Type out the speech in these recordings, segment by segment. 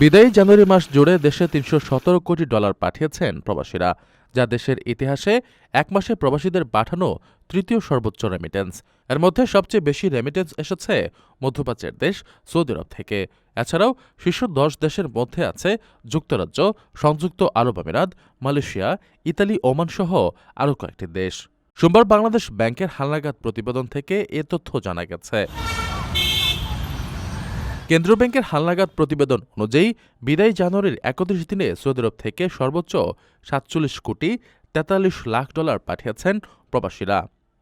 বিদায়ী জানুয়ারি মাস জুড়ে দেশে তিনশো সতেরো কোটি ডলার পাঠিয়েছেন প্রবাসীরা, যা দেশের ইতিহাসে এক মাসে প্রবাসীদের পাঠানো তৃতীয় সর্বোচ্চ রেমিটেন্স এর মধ্যে সবচেয়ে বেশি রেমিটেন্স এসেছে মধ্যপ্রাচ্যের দেশ সৌদি আরব থেকে। এছাড়াও শীর্ষ দশ দেশের মধ্যে আছে যুক্তরাজ্য, সংযুক্ত আরব আমিরাত, মালয়েশিয়া, ইতালি, ওমান সহ আরও কয়েকটি দেশ। সোমবার বাংলাদেশ ব্যাংকের হালনাগাদ প্রতিবেদন থেকে এ তথ্য জানা গেছে। কেন্দ্রীয় ব্যাংকের হালনাগাদ প্রতিবেদন অনুযায়ী বিদায়ী জানুয়ারির একত্রিশ দিনে সৌদি আরব থেকে সর্বোচ্চ সাতচল্লিশ কোটি তেতাল্লিশ লাখ ডলার পাঠিয়েছেন প্রবাসীরা।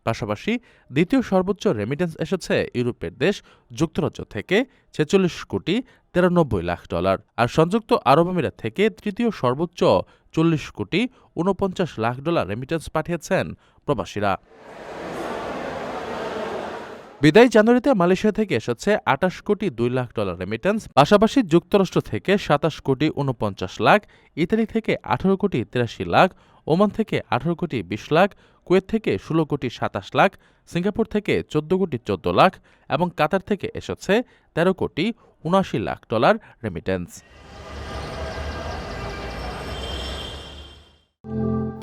পাশাপাশি দ্বিতীয় সর্বোচ্চ রেমিটেন্স এসেছে ইউরোপের দেশ যুক্তরাজ্য থেকে ছেচল্লিশ কোটি তিরানব্বই লাখ ডলার আর সংযুক্ত আরব আমিরাত থেকে তৃতীয় সর্বোচ্চ চল্লিশ কোটি ঊনপঞ্চাশ লাখ ডলার রেমিটেন্স পাঠিয়েছেন প্রবাসীরা। বিদায়ী জানুয়ারিতে মালয়েশিয়া থেকে এসেছে আটাশ কোটি দুই লাখ ডলার রেমিটেন্স পাশাপাশি যুক্তরাষ্ট্র থেকে সাতাশ কোটি উনপঞ্চাশ লাখ, ইতালি থেকে আঠারো কোটি তিরাশি লাখ, ওমান থেকে আঠারো কোটি বিশ লাখ, কুয়েত থেকে ষোলো কোটি সাতাশ লাখ, সিঙ্গাপুর থেকে চোদ্দ কোটি চোদ্দ লাখ এবং কাতার থেকে এসেছে তেরো কোটি উনআশি লাখ ডলার রেমিটেন্স